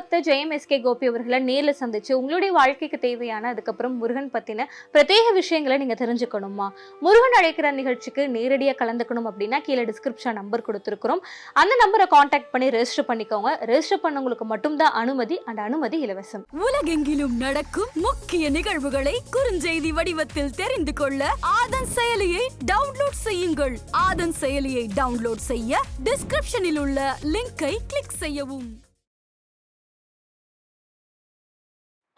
பக்த ஜெயம் எஸ்கே கோபி அவர்களை நேரில் சந்திச்சு உங்களுடைய வாழ்க்கைக்கு தேவையான அதுக்கப்புறம் முருகன் பத்தின பிரத்யேக விஷயங்களை நீங்க தெரிஞ்சுக்கணுமா? முருகன் அழைக்கிற நிகழ்ச்சிக்கு நேரடியா கலந்துக்கணும் அப்படின்னா கீழே டிஸ்கிரிப்ஷன் நம்பர் கொடுத்துருக்கிறோம். அந்த நம்பரை காண்டாக்ட் பண்ணி ரெஜிஸ்டர் பண்ணிக்கோங்க. ரெஜிஸ்டர் பண்ணவங்களுக்கு மட்டும்தான் அனுமதி அந்த அனுமதி இலவசம். உலகெங்கிலும் நடக்கும் முக்கிய நிகழ்வுகளை குறுஞ்செய்தி வடிவத்தில் தெரிந்து கொள்ள ஆதன் செயலியை டவுன்லோட் செய்யுங்கள். ஆதன் செயலியை டவுன்லோட் செய்ய டிஸ்கிரிப்ஷனில் உள்ள லிங்கை கிளிக் செய்யவும்.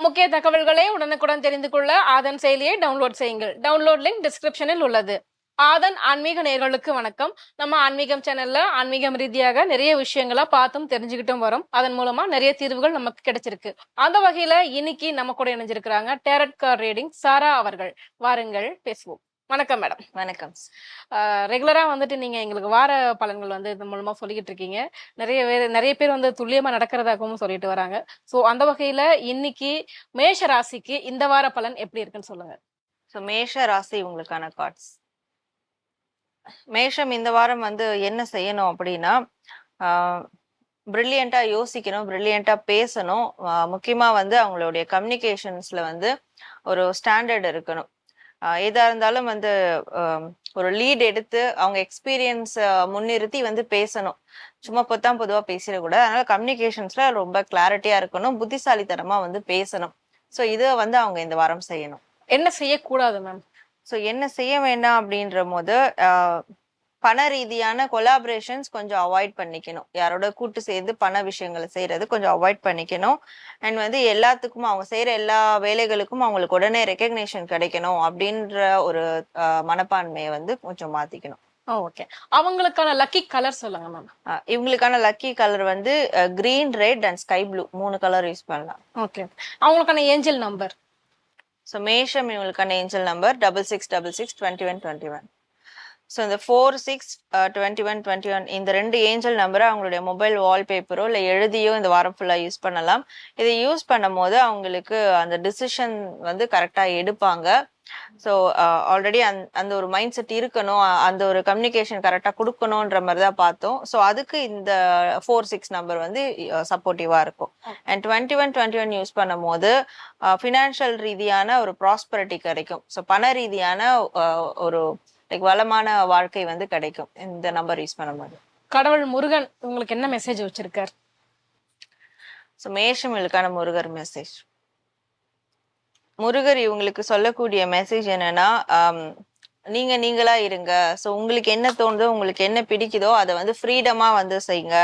முக்கிய தகவல்களை உடனுக்குடன் தெரிந்து கொள்ள ஆதன் செயலியை டவுன்லோட் செய்யுங்கள். டவுன்லோட் லிங்க் டிஸ்கிரிப்ஷனில் உள்ளது. ஆதன் ஆன்மீக நேர்களுக்கு வணக்கம். நம்ம ஆன்மீகம் சேனல்ல ஆன்மீகம் ரீதியாக நிறைய விஷயங்களை பார்த்தும் தெரிஞ்சுக்கிட்டும் வரோம். அதன் மூலமா நிறைய தீர்வுகள் நமக்கு கிடைச்சிருக்கு. அந்த வகையில இன்னைக்கு நம்ம கூட இணைஞ்சிருக்கிறாங்க. டேரட் கார் ரீடிங் சாரா அவர்கள். வாருங்கள் பேசுவோம். வணக்கம் மேடம். வணக்கம். ரெகுலரா வந்துட்டு நீங்க எங்களுக்கு வார பலன்கள் வந்து இது மூலமா சொல்லிக்கிட்டு இருக்கீங்க. நிறைய பேர் நிறைய பேர் வந்து துல்லியமா நடக்கிறதாகவும் சொல்லிட்டு வராங்க. சோ அந்த வகையில இன்னைக்கு மேஷ ராசிக்கு இந்த வார பலன் எப்படி இருக்குன்னு சொல்லுங்க. ஸோ மேஷ ராசி உங்களுக்கான கார்ட்ஸ் மேஷம் இந்த வாரம் வந்து என்ன செய்யணும் அப்படின்னா பிரில்லியண்டா யோசிக்கணும் பிரில்லியண்டா பேசணும். முக்கியமா வந்து அவங்களுடைய கம்யூனிகேஷன்ஸ்ல வந்து ஒரு ஸ்டாண்டர்ட் இருக்கணும். எதா இருந்தாலும் வந்து ஒரு லீட் எடுத்து அவங்க எக்ஸ்பீரியன்ஸ் முன்னிறுத்தி வந்து பேசணும். சும்மா பொத்தாம் பொதுவா பேசிடக்கூடாது. அதனால கம்யூனிகேஷன்ஸ்ல ரொம்ப கிளாரிட்டியா இருக்கணும். புத்திசாலித்தனமா வந்து பேசணும். ஸோ இதை வந்து அவங்க இந்த வாரம் செய்யணும். என்ன செய்யக்கூடாது மேம் ஸோ என்ன செய்ய வேண்டாம் அப்படின்ற போது பண ரீதியான கொலாபரேஷன்ஸ் கொஞ்சம் அவாய்ட் பண்ணிக்கணும். யாரோட கூட்டு சேர்ந்து பண விஷயங்களை செய்யறது கொஞ்சம் அவாய்ட் பண்ணிக்கணும். அண்ட் வந்து எல்லாத்துக்கும் அவங்க செய்யற எல்லா வேலைகளுக்கும் அவங்களுக்கு உடனே ரெக்கக்னேஷன் கிடைக்கணும் அப்படின்ற ஒரு மனப்பான்மையை வந்து கொஞ்சம் மாத்திக்கணும். ஓகே அவங்களுக்கான லக்கி கலர் சொல்லுங்க மேம் இவங்களுக்கான லக்கி கலர் வந்து green red and sky blue மூணு கலர் யூஸ் பண்ணலாம். ஓகே அவங்களுக்கான ஏஞ்சல் நம்பர் ஸோ மேஷம் இவங்களுக்கான angel number double six double six twenty one twenty one so இந்த four six twenty one twenty one இந்த ரெண்டு ஏஞ்சல் நம்பரை அவங்களுடைய மொபைல் வால்பேப்பரோ இல்லை எழுதியோ இந்த வாரம் ஃபுல்லாக யூஸ் பண்ணலாம். இதை யூஸ் பண்ணும் போது அவங்களுக்கு அந்த டிசிஷன் வந்து கரெக்டாக எடுப்பாங்க. ஸோ ஆல்ரெடி uh, அந் அந்த ஒரு மைண்ட் செட் இருக்கணும். அந்த ஒரு கம்யூனிகேஷன் கரெக்டாக கொடுக்கணுன்ற மாதிரி தான் பார்த்தோம். ஸோ அதுக்கு இந்த ஃபோர் சிக்ஸ் நம்பர் வந்து uh, சப்போர்ட்டிவாக இருக்கும். And twenty one twenty one use பண்ணும் போது ஃபினான்ஷியல் ரீதியான ஒரு ப்ராஸ்பரிட்டி கிடைக்கும். ஸோ பண ரீதியான uh, ஒரு லைக் வளமான வாழ்க்கை வந்து கிடைக்கும். இந்த நம்பர் யூஸ் பண்ணும்போது கடவுள் முருகன் உங்களுக்கு என்ன மெசேஜ் வச்சிருக்கார்? ஸோ மேஷமிலுக்கான முருகர் மெசேஜ் முருகர் இவங்களுக்கு சொல்லக்கூடிய மெசேஜ் என்னன்னா ஆம், நீங்க நீங்களா இருங்க. ஸோ உங்களுக்கு என்ன தோணுதோ உங்களுக்கு என்ன பிடிக்குதோ அதை வந்து ஃப்ரீடமா வந்து செய்யுங்க.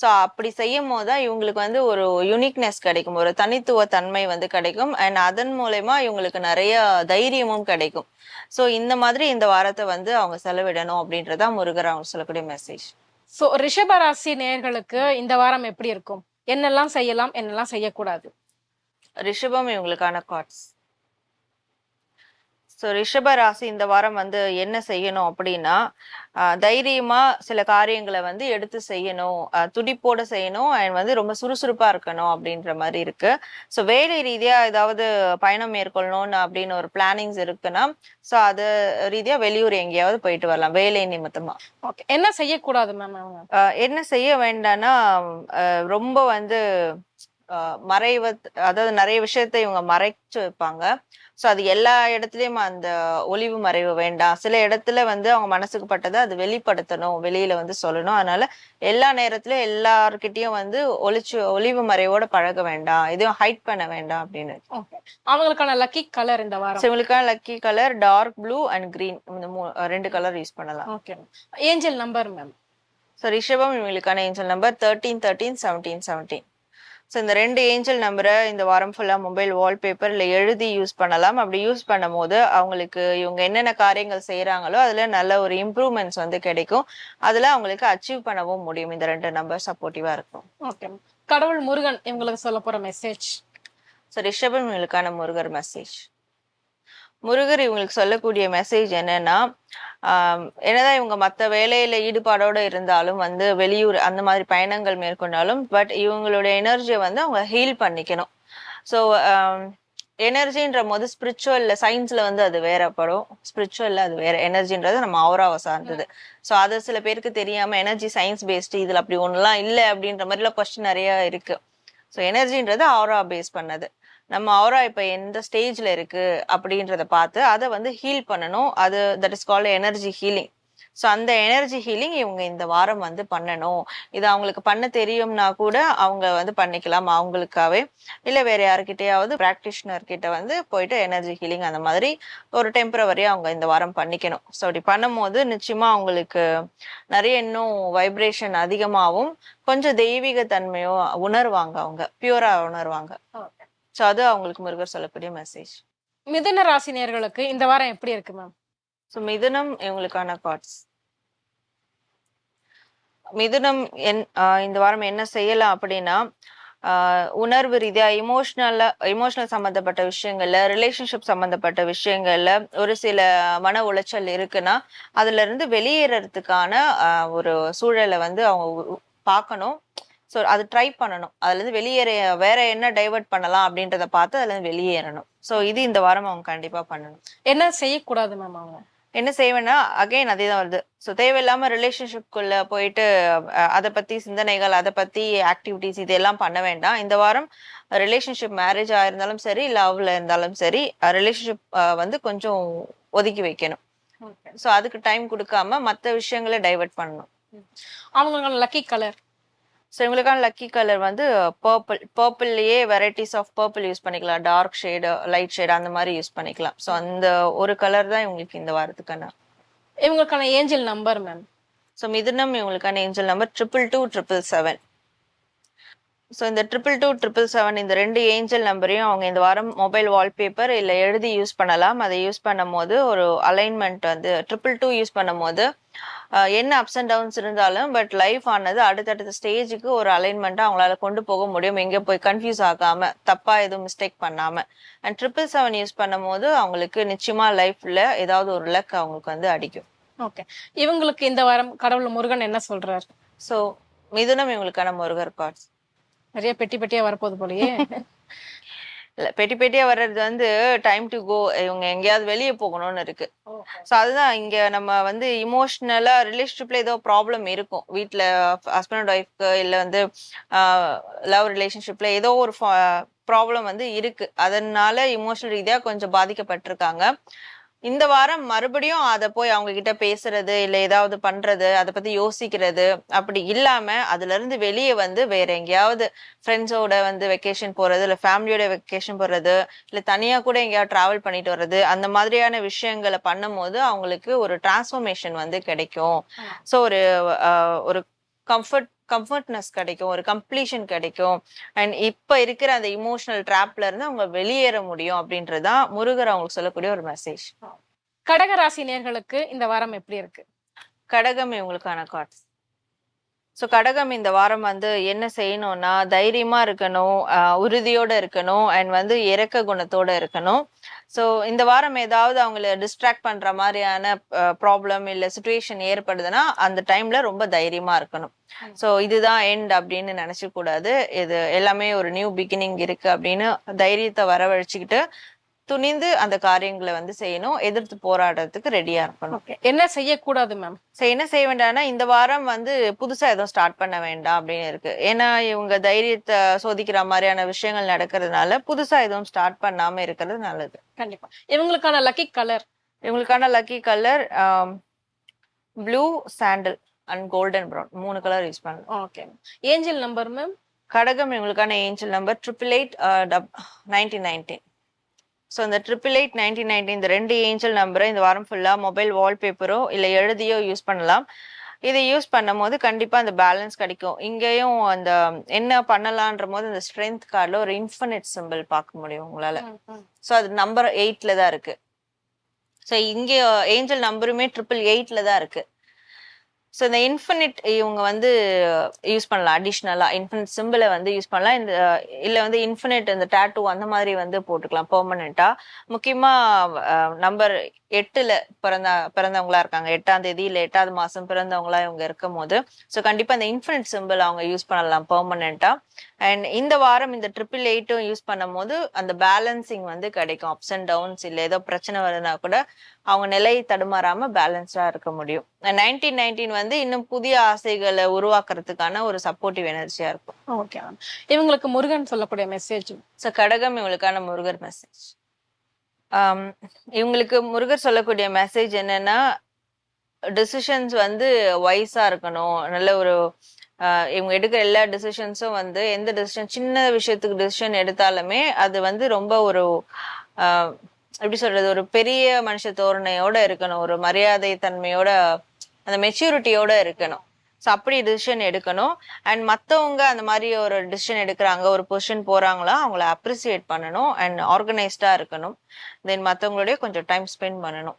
ஸோ அப்படி செய்யும் போது தான் இவங்களுக்கு வந்து ஒரு யுனிக்னஸ் கிடைக்கும். ஒரு தனித்துவ தன்மை வந்து கிடைக்கும். அண்ட் அதன் மூலயமா இவங்களுக்கு நிறைய தைரியமும் கிடைக்கும். ஸோ இந்த மாதிரி இந்த வாரத்தை வந்து அவங்க செலவிடணும் அப்படின்றதா முருகர் அவங்க சொல்லக்கூடிய மெசேஜ் சோ ரிஷப ராசி நேயர்களுக்கு இந்த வாரம் எப்படி இருக்கும்? என்னெல்லாம் செய்யலாம் என்னெல்லாம் செய்யக்கூடாது? ரிஷபம் இவங்களுக்கான கார்ட்ஸ் ஸோ ரிஷப ராசி இந்த வாரம் வந்து என்ன செய்யணும் அப்படின்னா தைரியமா சில காரியங்களை வந்து எடுத்து செய்யணும். துடிப்போட செய்யணும். அண்ட் வந்து ரொம்ப சுறுசுறுப்பா இருக்கணும் அப்படின்ற மாதிரி இருக்கு. ஸோ வேலை ரீதியா ஏதாவது பயணம் மேற்கொள்ளணும்னு அப்படின்னு ஒரு பிளானிங்ஸ் இருக்குன்னா ஸோ அது ரீதியா வெளியூர் எங்கேயாவது போயிட்டு வரலாம் வேலை நிமித்தமா. ஓகே என்ன செய்யக்கூடாது மேம் என்ன செய்ய வேண்டாம்னா ரொம்ப வந்து மறைவ அதாவது நிறைய விஷயத்தை இவங்க மறைச்சு வைப்பாங்க. ஸோ அது எல்லா இடத்துலயும் அந்த ஒளிவு மறைவு வேண்டாம். சில இடத்துல வந்து அவங்க மனசுக்கு பட்டதை அது வெளிப்படுத்தணும் வெளியில வந்து சொல்லணும். அதனால எல்லா நேரத்திலயும் எல்லார்கிட்டயும் வந்து ஒளிச்சு ஒளிவு மறைவோட பழக வேண்டாம். எதையும் ஹைட் பண்ண வேண்டாம் அப்படின்னு. ஓகே அவங்களுக்கான லக்கி கலர் இந்த வாரம்? இவங்களுக்கான lucky colour dark blue and green இந்த மூ ரெண்டு கலர் யூஸ் பண்ணலாம். Okay angel number ma'am so ரிஷபம் இவங்களுக்கான angel number thirteen thirteen seventeen seventeen so இந்த ரெண்டு ஏஞ்சல் நம்பரை இந்த வாரம் ஃபுல்லாக மொபைல் வால்பேப்பரில் எழுதி யூஸ் பண்ணலாம். அப்படி யூஸ் பண்ணும்போது அவங்களுக்கு இவங்க என்னென்ன காரியங்கள் செய்கிறாங்களோ அதில் நல்ல ஒரு இம்ப்ரூவ்மெண்ட்ஸ் வந்து கிடைக்கும். அதில் அவங்களுக்கு அச்சீவ் பண்ணவும் முடியும். இந்த ரெண்டு நம்பர் சப்போர்ட்டிவாக இருக்கும். ஓகே கடவுள் முருகன் இவங்களுக்கு சொல்ல போற மெசேஜ் ஸோ ரிஷபம் இவங்களுக்கான முருகர் மெசேஜ் முருகர் இவங்களுக்கு சொல்லக்கூடிய மெசேஜ் என்னன்னா என்னதான் இவங்க மற்ற வேலையில ஈடுபாடோட இருந்தாலும் வந்து வெளியூர் அந்த மாதிரி பயணங்கள் மேற்கொண்டாலும் பட் இவங்களுடைய எனர்ஜியை வந்து அவங்க ஹீல் பண்ணிக்கணும். ஸோ எனர்ஜின்ற போது ஸ்பிரிச்சுவல்ல சயின்ஸ்ல வந்து அது வேறப்படும் ஸ்பிரிச்சுவல்ல அது வேற எனர்ஜின்றது நம்ம ஆவராவை சார்ந்தது. ஸோ அது சில பேருக்கு தெரியாம எனர்ஜி சயின்ஸ் பேஸ்டு இதுல அப்படி ஒன்றுலாம் இல்லை அப்படின்ற மாதிரிலாம் கொஸ்டின் நிறைய இருக்கு. ஸோ எனர்ஜின்றது ஆரா பேஸ் பண்ணது. நம்ம ஆரா இப்போ எந்த ஸ்டேஜில் இருக்குது அப்படின்றத பார்த்து அதை வந்து ஹீல் பண்ணணும். அது that is called energy healing so அந்த எனர்ஜி ஹீலிங் இவங்க இந்த வாரம் வந்து பண்ணணும். இது அவங்களுக்கு பண்ண தெரியும்னா கூட அவங்க வந்து பண்ணிக்கலாம் அவங்களுக்காவே இல்லை வேற யாருக்கிட்டையாவது ப்ராக்டிஷனர் கிட்ட வந்து போயிட்டு எனர்ஜி ஹீலிங் அந்த மாதிரி ஒரு டெம்பரவரியா அவங்க இந்த வாரம் பண்ணிக்கணும். ஸோ அப்படி பண்ணும்போது நிச்சயமா அவங்களுக்கு நிறைய இன்னும் வைப்ரேஷன் அதிகமாகவும் கொஞ்சம் தெய்வீக தன்மையும் உணர்வாங்க அவங்க. பியூரா உணர்வாங்க. ஸோ அது அவங்களுக்கு முருகர் சொல்லக்கூடிய மெசேஜ் மிதுன ராசினியர்களுக்கு இந்த வாரம் எப்படி இருக்கு மேம் ஸோ மிதுனம் இவங்களுக்கான கார்ட்ஸ் மிதுனம் என் இந்த வாரம் என்ன செய்யலாம் அப்படின்னா உணர்வு ரீதியா இமோஷனல்ல இமோஷனல் சம்மந்தப்பட்ட விஷயங்கள்ல ரிலேஷன்ஷிப் சம்மந்தப்பட்ட விஷயங்கள்ல ஒரு சில மன உளைச்சல் இருக்குன்னா அதுல இருந்து வெளியேறதுக்கான ஒரு சூழலை வந்து அவங்க பார்க்கணும். ஸோ அது ட்ரை பண்ணணும். அதுல இருந்து வெளியேற வேற என்ன டைவர்ட் பண்ணலாம் அப்படின்றத பார்த்து அதுல இருந்து வெளியேறணும். ஸோ இது இந்த வாரம் அவங்க கண்டிப்பா பண்ணணும். என்ன செய்யக்கூடாது மேம் அவங்க? என்ன செய்வேன்னா அகைன் அதே தான் வருது. ஸோ தேவையில்லாம ரிலேஷன்ஷிப்குள்ள போயிட்டு அதை பத்தி சிந்தனைகள் அதை பத்தி ஆக்டிவிட்டிஸ் இதெல்லாம் பண்ண வேண்டாம். இந்த வாரம் ரிலேஷன்ஷிப் மேரேஜ் ஆயிருந்தாலும் சரி லவ்ல இருந்தாலும் சரி ரிலேஷன்ஷிப் வந்து கொஞ்சம் ஒதுக்கி வைக்கணும். ஸோ அதுக்கு டைம் கொடுக்காம மற்ற விஷயங்களை டைவர்ட் பண்ணணும். அவங்களோட லக்கி கலர் ஸோ இவங்களுக்கான லக்கி கலர் வந்து பர்பிள் பர்பிள்லயே வெரைட்டிஸ் ஆஃப் பர்பிள் யூஸ் பண்ணிக்கலாம். டார்க் ஷேடு லைட் ஷேடு அந்த மாதிரி யூஸ் பண்ணிக்கலாம். ஸோ அந்த ஒரு கலர் தான் இவங்களுக்கு இந்த வாரத்துக்கான. இவங்களுக்கான ஏஞ்சல் நம்பர் மேம் ஸோ மிதுனம் இவங்களுக்கான angel number triple two triple seven so இந்த ட்ரிபிள் டூ ட்ரிபிள் செவன் இந்த ரெண்டு ஏஞ்சல் நம்பரையும் அவங்க இந்த வாரம் மொபைல் வால்பேப்பர் இல்லை எழுதி யூஸ் பண்ணலாம். அதை யூஸ் பண்ணும்போது ஒரு அலைன்மெண்ட் வந்து ட்ரிபிள் டூ யூஸ் பண்ணும்போது ஆஹ், என்ன அப்ஸ் அண்ட் டவுன்ஸ் இருந்தாலும் பட் லைஃப் ஆனது அடுத்தடுத்த ஸ்டேஜுக்கு ஒரு அலைன்மெண்ட்டாக அவங்களால கொண்டு போக முடியும். எங்கே போய் கன்ஃபியூஸ் ஆகாம தப்பா எதுவும் மிஸ்டேக் பண்ணாம. அண்ட் ட்ரிபிள் செவன் யூஸ் பண்ணும்போது அவங்களுக்கு நிச்சயமா லைஃப்ல ஏதாவது ஒரு லக் அவங்களுக்கு வந்து அடிக்கும். ஓகே இவங்களுக்கு இந்த வாரம் கடவுள் முருகன் என்ன சொல்றாரு? ஸோ மிதுனம் இவங்களுக்கான முருகர் கார்ட்ஸ் நிறைய பெட்டி பெட்டியா வரப்போகுது போலயே. பெட்டி பெட்டியா வர்றது வந்து டைம் டு கோ இவங்க எங்கேயாவது வெளியே போகணும்னு இருக்கு. ஸோ அதுதான் இங்க நம்ம வந்து இமோஷனலா ரிலேஷன்ஷிப்ல ஏதோ ப்ராப்ளம் இருக்கும். வீட்ல ஹஸ்பண்ட் ஒய்ஃப்க்கு இல்ல வந்து லவ் ரிலேஷன்ஷிப்ல ஏதோ ஒரு ப்ராப்ளம் வந்து இருக்கு. அதனால இமோஷனல் ரீதியா கொஞ்சம் பாதிக்கப்பட்டிருக்காங்க. இந்த வாரம் மறுபடியும் அதை போய் அவங்க கிட்ட பேசுறது இல்ல ஏதாவது பண்றது அதை பத்தி யோசிக்கிறது அப்படி இல்லாம அதுல இருந்து வெளியே வந்து வேற எங்கேயாவது ஃப்ரெண்ட்ஸோட வந்து வெக்கேஷன் போறது இல்ல ஃபேமிலியோட வெக்கேஷன் போறது இல்ல தனியா கூட எங்கேயாவது டிராவல் பண்ணிட்டு வர்றது அந்த மாதிரியான விஷயங்களை பண்ணும்போது அவங்களுக்கு ஒரு டிரான்ஸ்ஃபர்மேஷன் வந்து கிடைக்கும். ஸோ ஒரு ஒரு கம்ஃபர்ட் கம்ஃபர்ட்னஸ் கிடைக்கும் ஒரு கம்ப்ளீஷன் கிடைக்கும். அண்ட் இப்ப இருக்கிற அந்த இமோஷனல் ட்ராப்ல இருந்து அவங்க வெளியேற முடியும் அப்படின்றதுதான் முருகர் அவங்களுக்கு சொல்லக்கூடிய ஒரு மெசேஜ் கடக ராசி நேர்களுக்கு இந்த வாரம் எப்படி இருக்கு? கடகம் இவங்களுக்கான கார்ட்ஸ் ஸோ கடகம் இந்த வாரம் வந்து என்ன செய்யணும்னா தைரியமா இருக்கணும் உறுதியோட இருக்கணும் அண்ட் வந்து இறக்க குணத்தோட இருக்கணும். ஸோ இந்த வாரம் ஏதாவது அவங்கள டிஸ்ட்ராக்ட் பண்ற மாதிரியான ப்ராப்ளம் இல்லை சுச்சுவேஷன் ஏற்படுதுன்னா அந்த டைம்ல ரொம்ப தைரியமா இருக்கணும். ஸோ இதுதான் எண்ட் அப்படின்னு நினைச்ச கூடாது. இது எல்லாமே ஒரு நியூ பிகினிங் இருக்கு அப்படின்னு தைரியத்தை வரவழைச்சுக்கிட்டு துணிந்து அந்த காரியங்களை வந்து செய்யணும். எதிர்த்து போராடுறதுக்கு ரெடியா இருக்கணும். என்ன செய்யக்கூடாது மேம் என்ன செய்ய வேண்டாம்னா இந்த வாரம் வந்து புதுசா எதுவும் ஸ்டார்ட் பண்ண வேண்டாம் அப்படின்னு இருக்கு. ஏன்னா இவங்க தைரியத்தை சோதிக்கிற மாதிரியான விஷயங்கள் நடக்கிறதுனால புதுசா எதுவும் ஸ்டார்ட் பண்ணாம இருக்கிறது நல்லது. கண்டிப்பா. இவங்களுக்கான லக்கி கலர் இவங்களுக்கான lucky colour blue sandal and golden brown மூணு கலர் யூஸ் பண்ணலாம் ஓகே ஏஞ்சல் நம்பர் மேம் கடகம் இவங்களுக்கான angel number triple eight nineteen nineteen so இந்த ட்ரிபிள் எயிட் நைன்டீன் நைன்டீன் இந்த ரெண்டு ஏஞ்சல் நம்பரை இந்த வாரம் ஃபுல்லாக மொபைல் வால்பேப்பரோ இல்லை எழுதியோ யூஸ் பண்ணலாம். இதை யூஸ் பண்ணும்போது கண்டிப்பாக அந்த பேலன்ஸ் கிடைக்கும். இங்கேயும் அந்த என்ன பண்ணலான்ற போது இந்த ஸ்ட்ரென்த் கார்டில் ஒரு இன்ஃபினிட் சிம்பிள் பார்க்க முடியும் உங்களால். ஸோ அது நம்பர் எயிட்ல தான் இருக்கு. ஸோ இங்கே ஏஞ்சல் நம்பருமே ட்ரிபிள் எயிட்ல தான் இருக்கு. ஸோ இந்த இன்ஃபினிட் இவங்க வந்து யூஸ் பண்ணலாம். அடிஷ்னலாக இன்ஃபினிட் சிம்பிளை வந்து யூஸ் பண்ணலாம். இந்த இல்லை வந்து இன்ஃபினிட் இந்த டேட்டூ அந்த மாதிரி வந்து போட்டுக்கலாம் பெர்மனெண்ட்டாக முக்கியமாக நம்பர் எட்டில் பிறந்த பிறந்தவங்களா இருக்காங்க. எட்டாம் தேதி இல்லை எட்டாவது மாதம் பிறந்தவங்களா இவங்க இருக்கும் போது ஸோ கண்டிப்பாக இந்த இன்ஃபினிட் சிம்பிள் அவங்க யூஸ் பண்ணலாம் பெர்மனெண்ட்டாக அண்ட் இந்த வாரம் இந்த ட்ரிபிள் எயிட்டும் யூஸ் பண்ணும்போது அந்த பேலன்சிங் வந்து கிடைக்கும். அப்ஸ் அண்ட் டவுன்ஸ் இல்லை ஏதோ பிரச்சனை வருதுன்னா கூட அவங்க நிலை தடுமாறாம பேலன்ஸ்டா இருக்க முடியும். நைன்டீன் நைன்டீன் வந்து இன்னும் புதிய ஆசைகளை உருவாக்குறதுக்கான ஒரு சப்போர்ட்டிவ் எனர்ஜியா இருக்கும். ஓகே மேம் இவங்களுக்கு முருகன் சொல்லக்கூடிய மெசேஜ் ஸோ கடகம் இவங்களுக்கான முருகர் மெசேஜ் இவங்களுக்கு முருகர் சொல்லக்கூடிய மெசேஜ் என்னன்னா டிசிஷன்ஸ் வந்து வைஸா இருக்கணும். நல்ல ஒரு இவங்க எடுக்கிற எல்லா டிசிஷன்ஸும் வந்து எந்த டிசிஷன் சின்ன விஷயத்துக்கு டிசிஷன் எடுத்தாலுமே அது வந்து ரொம்ப ஒரு எப்படி சொல்றது ஒரு பெரிய மனுஷ தோரணையோட இருக்கணும் ஒரு மரியாதை தன்மையோட அந்த மெச்சூரிட்டியோட இருக்கணும். ஸோ அப்படி டிசிஷன் எடுக்கணும். அண்ட் மற்றவங்க அந்த மாதிரி ஒரு டிசிஷன் எடுக்கிறாங்க ஒரு பொசிஷன் போறாங்களா அவங்கள அப்ரிசியேட் பண்ணணும் அண்ட் ஆர்கனைஸ்டா இருக்கணும். தென் மற்றவங்களோடய கொஞ்சம் டைம் ஸ்பெண்ட் பண்ணணும்.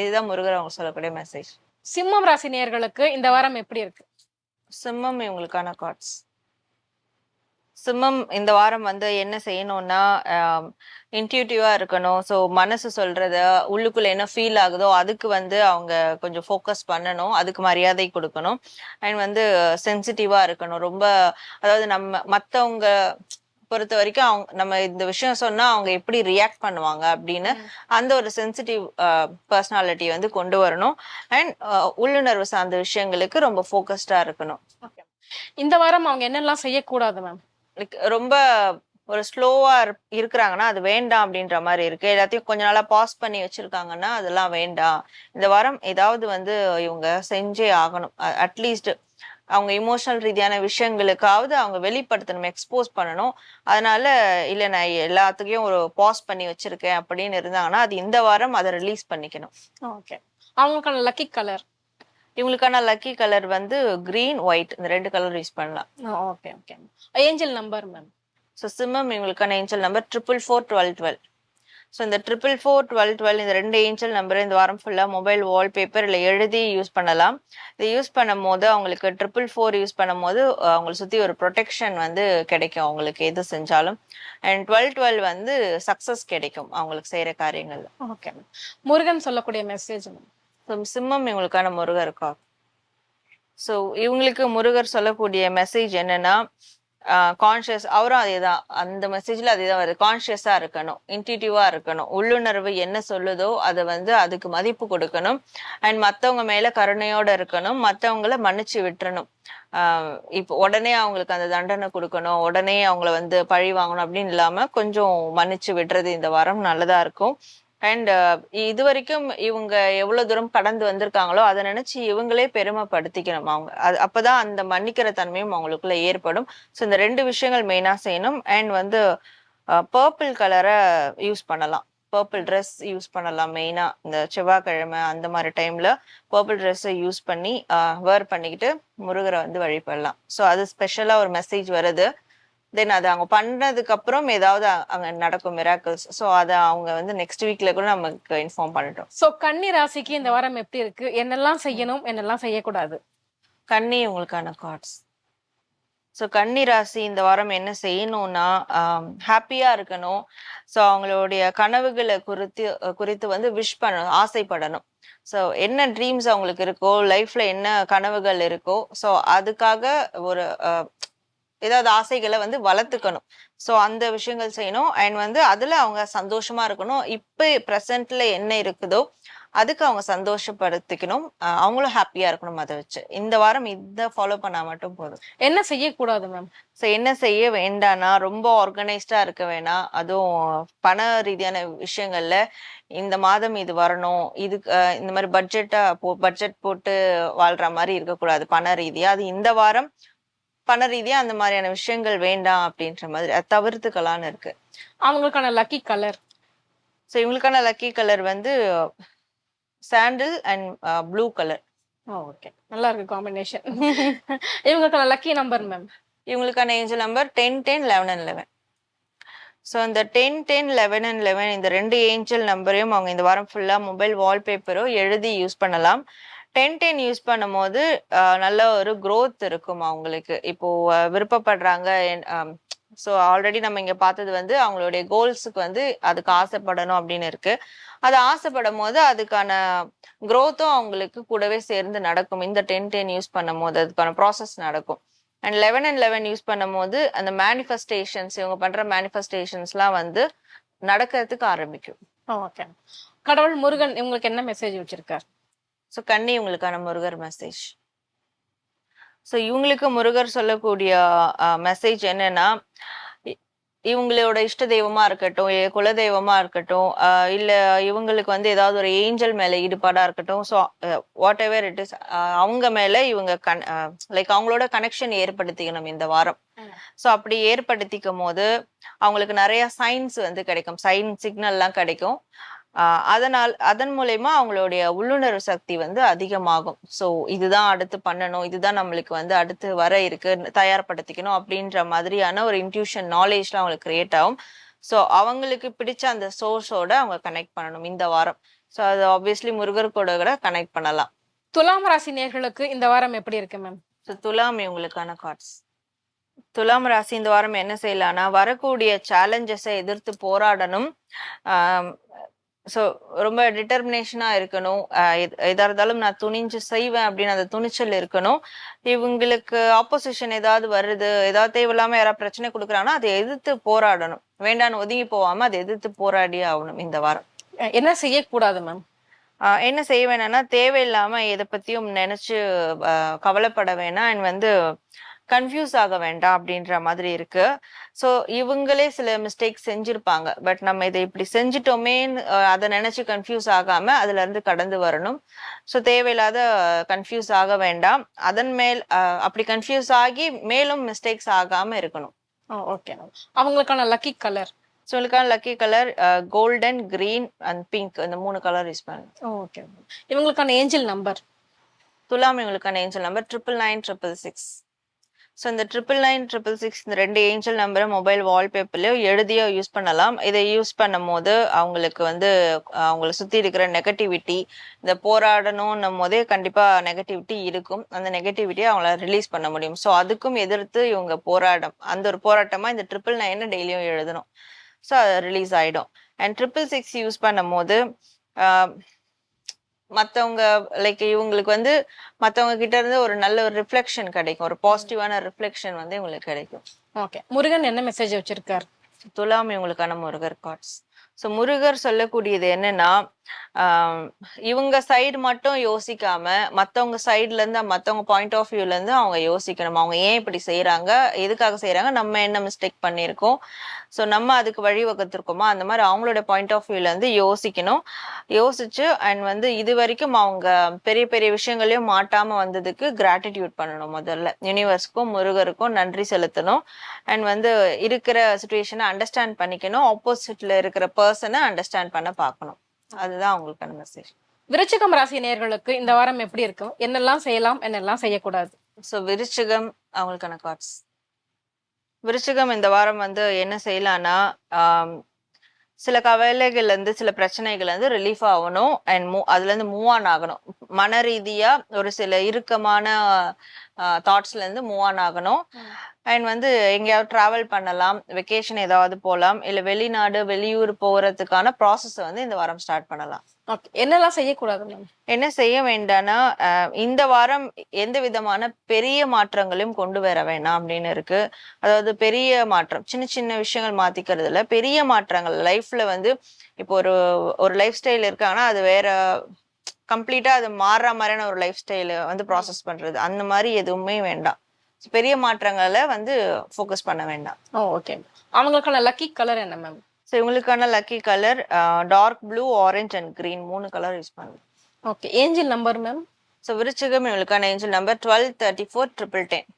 இதுதான் முருகர் அவங்க சொல்லக்கூடிய மெசேஜ் சிம்மம் ராசி நேயர்களுக்கு இந்த வாரம் எப்படி இருக்கு? சிம்மம் இவங்களுக்கான கார்ட்ஸ் சிம்மம் இந்த வாரம் வந்து என்ன செய்யணும்னா இன்ட்யூட்டிவா இருக்கணும். ஸோ மனசு சொல்றத உள்ளுக்குள்ள என்ன ஃபீல் ஆகுதோ அதுக்கு வந்து அவங்க கொஞ்சம் ஃபோக்கஸ் பண்ணணும். அதுக்கு மரியாதை கொடுக்கணும். அண்ட் வந்து சென்சிட்டிவா இருக்கணும். ரொம்ப அதாவது நம்ம மற்றவங்க பொறுத்த வரைக்கும் அவங்க நம்ம இந்த விஷயம் சொன்னா அவங்க எப்படி ரியாக்ட் பண்ணுவாங்க அப்படின்னு அந்த ஒரு சென்சிட்டிவ் பர்சனாலிட்டி வந்து கொண்டு வரணும். அண்ட் உள்ளுணர்வு சார்ந்த விஷயங்களுக்கு ரொம்ப ஃபோக்கஸ்டா இருக்கணும். இந்த வாரம் அவங்க என்னெல்லாம் செய்யக்கூடாது மேம் லைக் ரொம்ப ஒரு ஸ்லோவா இருக்கிறாங்கன்னா அது வேண்டாம் அப்படின்ற மாதிரி இருக்கு. எல்லாத்தையும் கொஞ்ச நாளா பாஸ் பண்ணி வச்சிருக்காங்கன்னா அதெல்லாம் வேண்டாம். இந்த வாரம் ஏதாவது வந்து இவங்க செஞ்சே ஆகணும். அட்லீஸ்ட் அவங்க இமோஷனல் ரீதியான விஷயங்களுக்காவது அவங்க வெளிப்படுத்தணும் எக்ஸ்போஸ் பண்ணணும். அதனால இல்ல நான் எல்லாத்துக்கும் ஒரு பாஸ் பண்ணி வச்சிருக்கேன் அப்படின்னு இருந்தாங்கன்னா அது இந்த வாரம் அதை ரிலீஸ் பண்ணிக்கணும். ஓகே அவங்களுக்கான லக்கி கலர் இவங்களுக்கான லக்கி கலர் வந்து கிரீன் ஒயிட் இந்த ரெண்டு கலர் யூஸ் பண்ணலாம். Okay okay angel number ma'am so சிம்மம் இவங்களுக்கான angel number triple four twelve twelve so இந்த ட்ரிபிள் ஃபோர் டுவெல் டுவெல் இந்த ரெண்டு ஏஞ்சல் நம்பர் இந்த வாரம் ஃபுல்லாக மொபைல் வால்பேப்பர் இல்லை எழுதி யூஸ் பண்ணலாம். இதை யூஸ் பண்ணும் போது அவங்களுக்கு ட்ரிபிள் ஃபோர் யூஸ் பண்ணும் போது அவங்களை சுற்றி ஒரு ப்ரொடெக்ஷன் வந்து கிடைக்கும். அவங்களுக்கு எது செஞ்சாலும். அண்ட் டுவெல் டுவெல் வந்து சக்ஸஸ் கிடைக்கும் அவங்களுக்கு செய்கிற காரியங்கள்ல. ஓகே முருகன் சொல்லக்கூடிய மெசேஜ் மேம் ஸோ சிம்மம் இவங்களுக்கான முருகர் இருக்கா ஸோ இவங்களுக்கு முருகர் சொல்லக்கூடிய மெசேஜ் என்னன்னா கான்ஷியஸ் அவரும் அதே தான் அந்த மெசேஜில் அதே தான் வருது. கான்ஷியஸாக இருக்கணும். இன்டிடியூவா இருக்கணும். உள்ளுணர்வு என்ன சொல்லுதோ அதை வந்து அதுக்கு மதிப்பு கொடுக்கணும். அண்ட் மற்றவங்க மேலே கருணையோடு இருக்கணும். மற்றவங்கள மன்னிச்சு விட்டுறணும். இப்போ உடனே அவங்களுக்கு அந்த தண்டனை கொடுக்கணும். உடனே அவங்கள வந்து பழி வாங்கணும் அப்படின்னு இல்லாமல் கொஞ்சம் மன்னிச்சு விடுறது இந்த வாரம் நல்லதாக இருக்கும். அண்ட் uh, இது வரைக்கும் இவங்க எவ்வளவு தூரம் கடந்து வந்திருக்காங்களோ அதை நினைச்சு இவங்களே பெருமைப்படுத்திக்கணும். அவங்க அது அப்பதான் அந்த மன்னிக்கிற தன்மையும் அவங்களுக்குள்ள ஏற்படும். ஸோ இந்த ரெண்டு விஷயங்கள் மெயினா செய்யணும். அண்ட் வந்து பர்பிள் கலரை யூஸ் பண்ணலாம். பர்பிள் ட்ரெஸ் யூஸ் பண்ணலாம் மெயினா இந்த செவ்வாய்க்கிழமை அந்த மாதிரி டைம்ல பர்பிள் ட்ரெஸ்ஸை யூஸ் பண்ணி uh, வேர் பண்ணிக்கிட்டு முருகரை வந்து வழிபடலாம். ஸோ அது ஸ்பெஷலா ஒரு மெசேஜ் வருது. தென் அது அவங்க பண்ணதுக்கு அப்புறம் ஏதாவது அங்க நடக்கும் மிராக்கிள்ஸ் ஸோ அதை அவங்க வந்து நெக்ஸ்ட் வீக்ல கூட நமக்கு இன்ஃபார்ம் பண்ணட்டும். சோ கன்னி ராசிக்கு இந்த வாரம் எப்படி இருக்கு? என்னெல்லாம் செய்யணும் என்னெல்லாம் செய்யக்கூடாது? கன்னி உங்களுக்கான கார்ட்ஸ் ஸோ கன்னி ராசி இந்த வாரம் என்ன செய்யணும்னா ஹாப்பியா இருக்கணும். ஸோ அவங்களுடைய கனவுகளை குறித்து குறித்து வந்து விஷ் பண்ணணும் ஆசைப்படணும். ஸோ என்ன ட்ரீம்ஸ் அவங்களுக்கு இருக்கோ லைஃப்ல என்ன கனவுகள் இருக்கோ ஸோ அதுக்காக ஒரு ஏதாவது ஆசைகளை வந்து வளர்த்துக்கணும். ஸோ அந்த விஷயங்கள் செய்யணும். அண்ட் வந்து அதுல அவங்க சந்தோஷமா இருக்கணும். இப்போ ப்ரெசன்ட்ல என்ன இருக்குதோ அதுக்கு அவங்க சந்தோஷப்படுத்திக்கணும். அவங்களும் ஹாப்பியா இருக்கணும் அதை வச்சு. இந்த வாரம் இதை ஃபாலோ பண்ணா மட்டும் போதும். என்ன செய்யக்கூடாது மேம் ஸோ என்ன செய்ய வேண்டாம்னா ரொம்ப ஆர்கனைஸ்டா இருக்க வேணாம். அதுவும் பண ரீதியான விஷயங்கள்ல இந்த மாதம் இது வரணும். இதுக்கு இந்த மாதிரி பட்ஜெட்டா போ பட்ஜெட் போட்டு வாழ்ற மாதிரி இருக்கக்கூடாது. பண ரீதியா. அது இந்த வாரம் பண ரீதியா அந்த மாதிரியான விஷயங்கள் வேண்டாம் அப்படின்ற மாதிரி அதை தவிர்த்துக்கலாம்னு இருக்கு. அவங்களுக்கான லக்கி கலர் ஸோ இவங்களுக்கான லக்கி கலர் வந்து sandal and blue colour okay நல்லா இருக்கு காம்பினேஷன் இவங்களுக்கான லக்கி நம்பர் மேம் இவங்களுக்கான angel number ten ten eleven and eleven so இந்த ten ten eleven and eleven இந்த ரெண்டு ஏஞ்சல் நம்பரையும் அவங்க இந்த வாரம் ஃபுல்லாக மொபைல் வால்பேப்பரோ எழுதி யூஸ் பண்ணலாம். டென் டென் யூஸ் பண்ணும்போது நல்ல ஒரு க்ரோத் இருக்கும் அவங்களுக்கு. இப்போ விருப்பப்படுறாங்க ஸோ ஆல்ரெடி நம்ம இங்கே பார்த்தது வந்து அவங்களுடைய கோல்ஸுக்கு வந்து அதுக்கு ஆசைப்படணும் அப்படின்னு இருக்கு. அது ஆசைப்படும் போது அதுக்கான க்ரோத்தும் அவங்களுக்கு கூடவே சேர்ந்து நடக்கும். இந்த டென் டென் யூஸ் பண்ணும் போது அதுக்கான ப்ராசஸ் நடக்கும். And eleven and eleven use பண்ணும்போது அந்த மேனிஃபெஸ்டேஷன்ஸ் இவங்க பண்ற மேனிஃபெஸ்டேஷன்ஸ்லாம் வந்து நடக்கிறதுக்கு ஆரம்பிக்கும். ஓகே கடவுள் முருகன் உங்களுக்கு என்ன மெசேஜ் வச்சிருக்காரு? ஸோ கன்னி உங்களுக்கான முருகர் மெசேஜ் ஸோ இவங்களுக்கு முருகர் சொல்லக்கூடிய மெசேஜ் என்னன்னா இவங்களோட இஷ்ட தெய்வமா இருக்கட்டும் குல தெய்வமா இருக்கட்டும் இல்ல இவங்களுக்கு வந்து ஏதாவது ஒரு ஏஞ்சல் மேல ஈடுபாடா இருக்கட்டும் so whatever it is அவங்க மேல இவங்க கன் லைக் அவங்களோட கனெக்ஷன் ஏற்படுத்திக்கணும் இந்த வாரம். ஸோ அப்படி ஏற்படுத்திக்கும் போது அவங்களுக்கு நிறைய சைன்ஸ் வந்து கிடைக்கும். சைன் சிக்னல்லாம் கிடைக்கும். அதனால் அதன் மூலயமா அவங்களுடைய உள்ளுணர்வு சக்தி வந்து அதிகமாகும். ஸோ இதுதான் அடுத்து பண்ணணும் இதுதான் நம்மளுக்கு வந்து அடுத்து வர இருக்கு தயார்படுத்திக்கணும் அப்படின்ற மாதிரியான ஒரு இன்ட்யூஷன் நாலேஜ்லாம் அவங்களுக்கு கிரியேட் ஆகும். ஸோ அவங்களுக்கு பிடிச்ச அந்த சோர்ஸோட அவங்க கனெக்ட் பண்ணணும் இந்த வாரம். ஸோ அது ஆப்வியஸ்லி முருகர் கூட கூட கனெக்ட் பண்ணலாம். துலாம் ராசி நேர்களுக்கு இந்த வாரம் எப்படி இருக்கு மேம் ஸோ துலாம் இவங்களுக்கான கார்ட்ஸ் துலாம் ராசி இந்த வாரம் என்ன செய்யலாம்னா வரக்கூடிய சேலஞ்சஸை எதிர்த்து போராடணும். ஸோ ரொம்ப டிட்டர்மினேஷனாக இருக்கணும். ஆஹ் எது- எதா இருந்தாலும் நான் துணிஞ்சு செய்வேன் அப்படின்னு அந்த துணிச்சல் இருக்கணும். இவங்களுக்கு ஆப்போசிஷன் ஏதாவது வருது ஏதாவது தேவையில்லாம யாராவது பிரச்சனை கொடுக்குறாங்கன்னா அதை எதிர்த்து போராடணும். வேண்டான்னு ஒதுங்கி போகாம அதை எதிர்த்து போராடியே ஆகணும் இந்த வாரம். என்ன செய்யக்கூடாது மேம் என்ன செய்ய வேணாம்னா தேவையில்லாம எதை பத்தியும் நினைச்சு கவலைப்பட வேணாம். அண்ட் வந்து கன்ஃபியூஸ் ஆக வேண்டாம் அப்படின்ற மாதிரி இருக்கு. ஸோ இவங்களே சில மிஸ்டேக்ஸ் செஞ்சிருப்பாங்க. பட் நம்ம இதை இப்படி செஞ்சிட்டோமேன்னு அதை நினைச்சு கன்ஃபியூஸ் ஆகாம அதுல இருந்து கடந்து வரணும். ஸோ தேவையில்லாத கன்ஃபியூஸ் ஆக வேண்டாம். அதன் மேல் அப்படி கன்ஃபியூஸ் ஆகி மேலும் மிஸ்டேக்ஸ் ஆகாம இருக்கணும். ஓகே அவங்களுக்கான லக்கி கலர் ஸோ உங்களுக்கான lucky colour golden green and pink இந்த மூணு கலர் யூஸ் பண்ணுங்க. ஓகே இவங்களுக்கான ஏஞ்சல் நம்பர் துலாம் இவங்களுக்கான angel number triple nine triple six so இந்த ட்ரிபிள் நைன் ட்ரிபிள் சிக்ஸ் இந்த ரெண்டு ஏஞ்சல் நம்பரை மொபைல் வால்பேப்பர்லையோ எழுதியோ யூஸ் பண்ணலாம். இதை யூஸ் பண்ணும் போது அவங்களுக்கு வந்து அவங்களை அவங்கள சுற்றி இருக்கிற நெகட்டிவிட்டி இந்த போராடணும்னும் போதே கண்டிப்பாக நெகட்டிவிட்டி இருக்கும். அந்த நெகட்டிவிட்டியை அவங்கள ரிலீஸ் பண்ண முடியும். ஸோ அதுக்கும் எதிர்த்து இவங்க போராடம் அந்த ஒரு போராட்டமாக இந்த ட்ரிபிள் நைனை டெய்லியும் எழுதணும். ஸோ அது ரிலீஸ் ஆகிடும் அண்ட் ட்ரிபிள் சிக்ஸ் யூஸ் பண்ணும் போது மற்றவங்க லைக் இவங்களுக்கு வந்து மற்றவங்க கிட்ட இருந்து ஒரு நல்ல ஒரு ரிஃப்ளெக்ஷன் கிடைக்கும். ஒரு பாசிட்டிவான ரிஃப்ளெக்ஷன் வந்து இவங்களுக்கு கிடைக்கும். ஓகே முருகன் என்ன மெசேஜ் வச்சிருக்கார்? துலாம் இவங்களுக்கான முருகர் கார்ட்ஸ் ஸோ முருகர் சொல்லக்கூடியது என்னன்னா இவங்க சைடு மட்டும் யோசிக்காம மற்றவங்க சைட்ல இருந்து மற்றவங்க பாயிண்ட் ஆஃப் வியூல இருந்து அவங்க யோசிக்கணும். அவங்க ஏன் இப்படி செய்யறாங்க எதுக்காக செய்யறாங்க நம்ம என்ன மிஸ்டேக் பண்ணியிருக்கோம்? ஸோ நம்ம அதுக்கு வழிவகுத்திருக்கோமா? அந்த மாதிரி அவங்களோட பாயிண்ட் ஆஃப் வியூல இருந்து யோசிக்கணும். யோசிச்சு அண்ட் வந்து இது வரைக்கும் அவங்க பெரிய பெரிய விஷயங்களையும் மாட்டாம வந்ததுக்கு கிராட்டிடியூட் பண்ணணும் முதல்ல. யூனிவர்ஸ்க்கும் முருகருக்கும் நன்றி செலுத்தணும். அண்ட் வந்து இருக்கிற சுச்சுவேஷனை அண்டர்ஸ்டாண்ட் பண்ணிக்கணும். ஆப்போசிட்ல இருக்கிற பர்சனை அண்டர்ஸ்டாண்ட் பண்ண பார்க்கணும். அதுதான் அவங்களுக்கான மெசேஜ் விருச்சிகம் ராசி நேர்களுக்கு இந்த வாரம் எப்படி இருக்கும் என்னெல்லாம் செய்யலாம் என்னெல்லாம் செய்யக்கூடாது? ஸோ விருச்சிகம் அவங்களுக்கான கார்ட்ஸ் விருச்சிகம் இந்த வாரம் வந்து என்ன செய்யலாம்னா ஆம், சில கவலைகள்ல இருந்து சில பிரச்சனைகள்ல இருந்து ரிலீஃப் ஆகணும் அண்ட் மூ அதுல இருந்து மூவ் ஆன் ஆகணும். மன ரீதியா ஒரு சில இறுக்கமான தாட்ஸ்ல இருந்து மூவ் ஆன் ஆகணும். அண்ட் வந்து எங்கேயாவது டிராவல் பண்ணலாம் வெக்கேஷன் ஏதாவது போகலாம் இல்ல வெளிநாடு வெளியூர் போறதுக்கான ப்ராசஸை வந்து இந்த வாரம் ஸ்டார்ட் பண்ணலாம். ஓகே என்னெல்லாம் செய்யக்கூடாது மேம் என்ன செய்ய வேண்டாம்னா இந்த வாரம் எந்த விதமான பெரிய மாற்றங்களையும் கொண்டு வர வேணாம் அப்படின்னு இருக்கு. அதாவது பெரிய மாற்றம் சின்ன சின்ன விஷயங்கள் மாத்திக்கிறது இல்ல. பெரிய மாற்றங்கள் லைஃப்ல வந்து இப்போ ஒரு ஒரு லைஃப் ஸ்டைல் இருக்காங்கன்னா அது வேற கம்ப்ளீட்டா அது மாறுற மாதிரியான ஒரு லைஃப் ஸ்டைல வந்து ப்ராசஸ் பண்றது. அந்த மாதிரி எதுவுமே வேண்டாம். பெரிய மாற்றங்களை வந்து ஃபோக்கஸ் பண்ண வேண்டாம். ஓ ஓகே அவங்களுக்கான லக்கி கலர் என்ன மேம் ஸோ இவங்களுக்கான lucky colour dark blue orange and green மூணு கலர் யூஸ் பண்ணுங்க. Okay angel number ma'am so விருச்சிகம் இவங்களுக்கான angel number twelve thirty four triple ten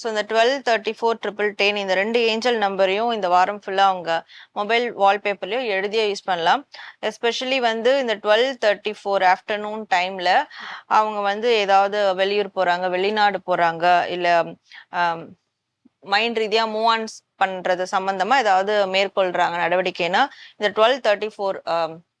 so இந்த twelve thirty four triple ten இந்த ரெண்டு angel நம்பரையும் இந்த வாரம் ஃபுல்லாக அவங்க மொபைல் வால்பேப்பர்லையும் எழுதியே யூஸ் பண்ணலாம். எஸ்பெஷலி வந்து இந்த டுவெல் தேர்ட்டி ஃபோர் ஆஃப்டர்நூன் டைமில் அவங்க வந்து ஏதாவது வெளியூர் போகிறாங்க வெளிநாடு போகிறாங்க இல்லை மைண்ட் ரீதியாக மூவ் ஆன்ஸ் பண்ணுறது சம்மந்தமாக ஏதாவது மேற்கொள்கிறாங்க நடவடிக்கைனா இந்த twelve thirty four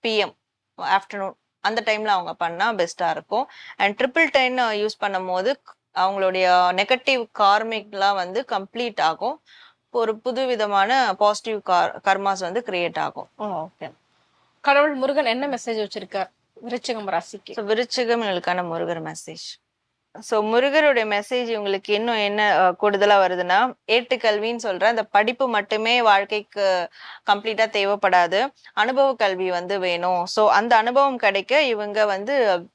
PM afternoon அந்த டைமில் அவங்க பண்ணால் பெஸ்ட்டாக இருக்கும். அண்ட் ட்ரிபிள் டென் யூஸ் பண்ணும் போது அவங்களுடைய நெகட்டிவ் கார்மிக்லாம் வந்து கம்ப்ளீட் ஆகும். ஒரு புது விதமான பாசிட்டிவ் கார் கர்மாஸ் வந்து கிரியேட் ஆகும். ஓகே கடவுள் முருகன் என்ன மெசேஜ் வச்சிருக்கார்? விருச்சிகம் ராசிக்கு. விருச்சிகம் எங்களுக்கான முருகர் மெசேஜ் ஸோ முருகருடைய மெசேஜ் உங்களுக்கு இன்னும் என்ன அஹ், கூடுதலா வருதுன்னா ஏட்டுக்கல்வின்னு சொல்ற அந்த படிப்பு மட்டுமே வாழ்க்கைக்கு கம்ப்ளீட்டா தேவைப்படாது. அனுபவ கல்வி வந்து வேணும். ஸோ அந்த அனுபவம் கிடைக்க இவங்க வந்து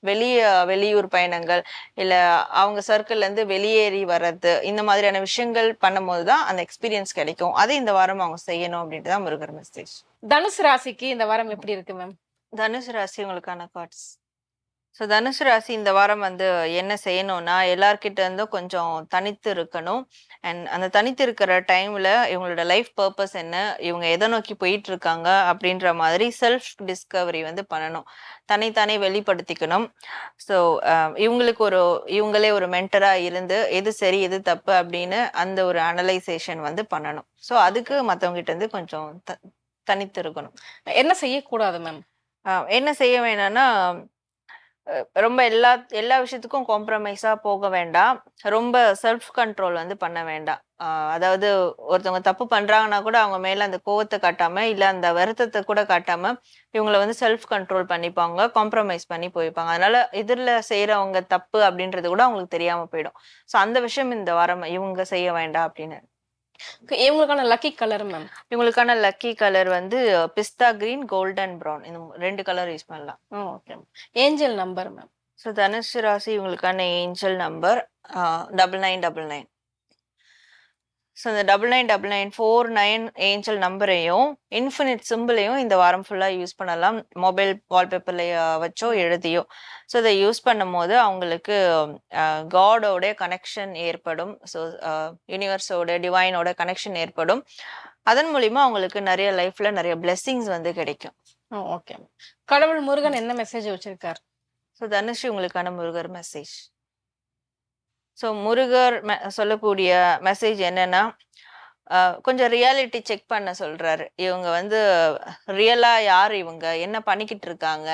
வெளிய வெளியூர் பயணங்கள் இல்ல அவங்க சர்க்கிள்ல இருந்து வெளியேறி வர்றது இந்த மாதிரியான விஷயங்கள் பண்ணும்போது தான் அந்த எக்ஸ்பீரியன்ஸ் கிடைக்கும். அதை இந்த வாரம் அவங்க செய்யணும் அப்படின்ட்டு தான் முருகர் மெசேஜ் தனுசு ராசிக்கு இந்த வாரம் எப்படி இருக்கு மேம் தனுசு ராசி உங்களுக்கான கார்ட்ஸ் ஸோ தனுசு ராசி இந்த வாரம் வந்து என்ன செய்யணும்னா எல்லார்கிட்ட இருந்தும் கொஞ்சம் தனித்து இருக்கணும். அண்ட் அந்த தனித்து இருக்கிற டைம்ல இவங்களோட லைஃப் பர்பஸ் என்ன இவங்க எதை நோக்கி போயிட்டு இருக்காங்க அப்படின்ற மாதிரி செல்ஃப் டிஸ்கவரி வந்து பண்ணணும். தன்னைத்தானே வெளிப்படுத்திக்கணும். ஸோ இவங்களுக்கு ஒரு இவங்களே ஒரு மென்டரா இருந்து எது சரி எது தப்பு அப்படின்னு அந்த ஒரு அனலைசேஷன் வந்து பண்ணணும். ஸோ அதுக்கு மற்றவங்க கிட்ட இருந்து கொஞ்சம் த தனித்து இருக்கணும். என்ன செய்யக்கூடாது மேம் என்ன செய்ய வேணாம்னா ரொம்ப எல்லா எல்லா விஷயத்துக்கும் காம்ப்ரமைஸாக போக வேண்டாம். ரொம்ப செல்ஃப் கண்ட்ரோல் வந்து பண்ண வேண்டாம். அதாவது ஒருத்தவங்க தப்பு பண்ணுறாங்கன்னா கூட அவங்க மேலே அந்த கோவத்தை காட்டாமல் இல்லை அந்த வருத்தத்தை கூட காட்டாமல் இவங்கள வந்து செல்ஃப் கண்ட்ரோல் பண்ணிப்பாங்க காம்ப்ரமைஸ் பண்ணி போய்ப்பாங்க. அதனால எதிரில் செய்கிறவங்க தப்பு அப்படின்றது கூட அவங்களுக்கு தெரியாமல் போயிடும். ஸோ அந்த விஷயம் இந்த வாரம் இவங்க செய்ய வேண்டாம் அப்படின்னு. இவங்களுக்கான லக்கி கலர் மேம் இவங்களுக்கான லக்கி கலர் வந்து பிஸ்தா கிரீன் கோல்டன் ப்ரௌன் இந்த ரெண்டு கலர் யூஸ் பண்ணலாம். Okay angel number ma'am so தனுசு ராசி இவங்களுக்கான angel number double nine double nine so இந்த double nine double nine four nine angel நம்பரையும் இன்ஃபினிட் சிம்பிளையும் இந்த வாரம் ஃபுல்லாக யூஸ் பண்ணலாம். மொபைல் வால்பேப்பரில் வச்சோ எழுதியோ. ஸோ இதை யூஸ் பண்ணும்போது அவங்களுக்கு காடோட கனெக்ஷன் ஏற்படும். ஸோ யூனிவர்ஸோட டிவைனோட கனெக்ஷன் ஏற்படும். அதன் மூலிமா அவங்களுக்கு நிறைய லைஃப்ல நிறைய blessings வந்து கிடைக்கும். ஓகே கடவுள் முருகன் என்ன மெசேஜ் வச்சிருக்கார்? ஸோ தனுஷ் உங்களுக்கான முருகர் மெசேஜ் ஸோ முருகர் சொல்லக்கூடிய மெசேஜ் என்னன்னா கொஞ்சம் ரியாலிட்டி செக் பண்ண சொல்றாரு. இவங்க வந்து ரியலா யார் இவங்க? என்ன பண்ணிக்கிட்டு இருக்காங்க?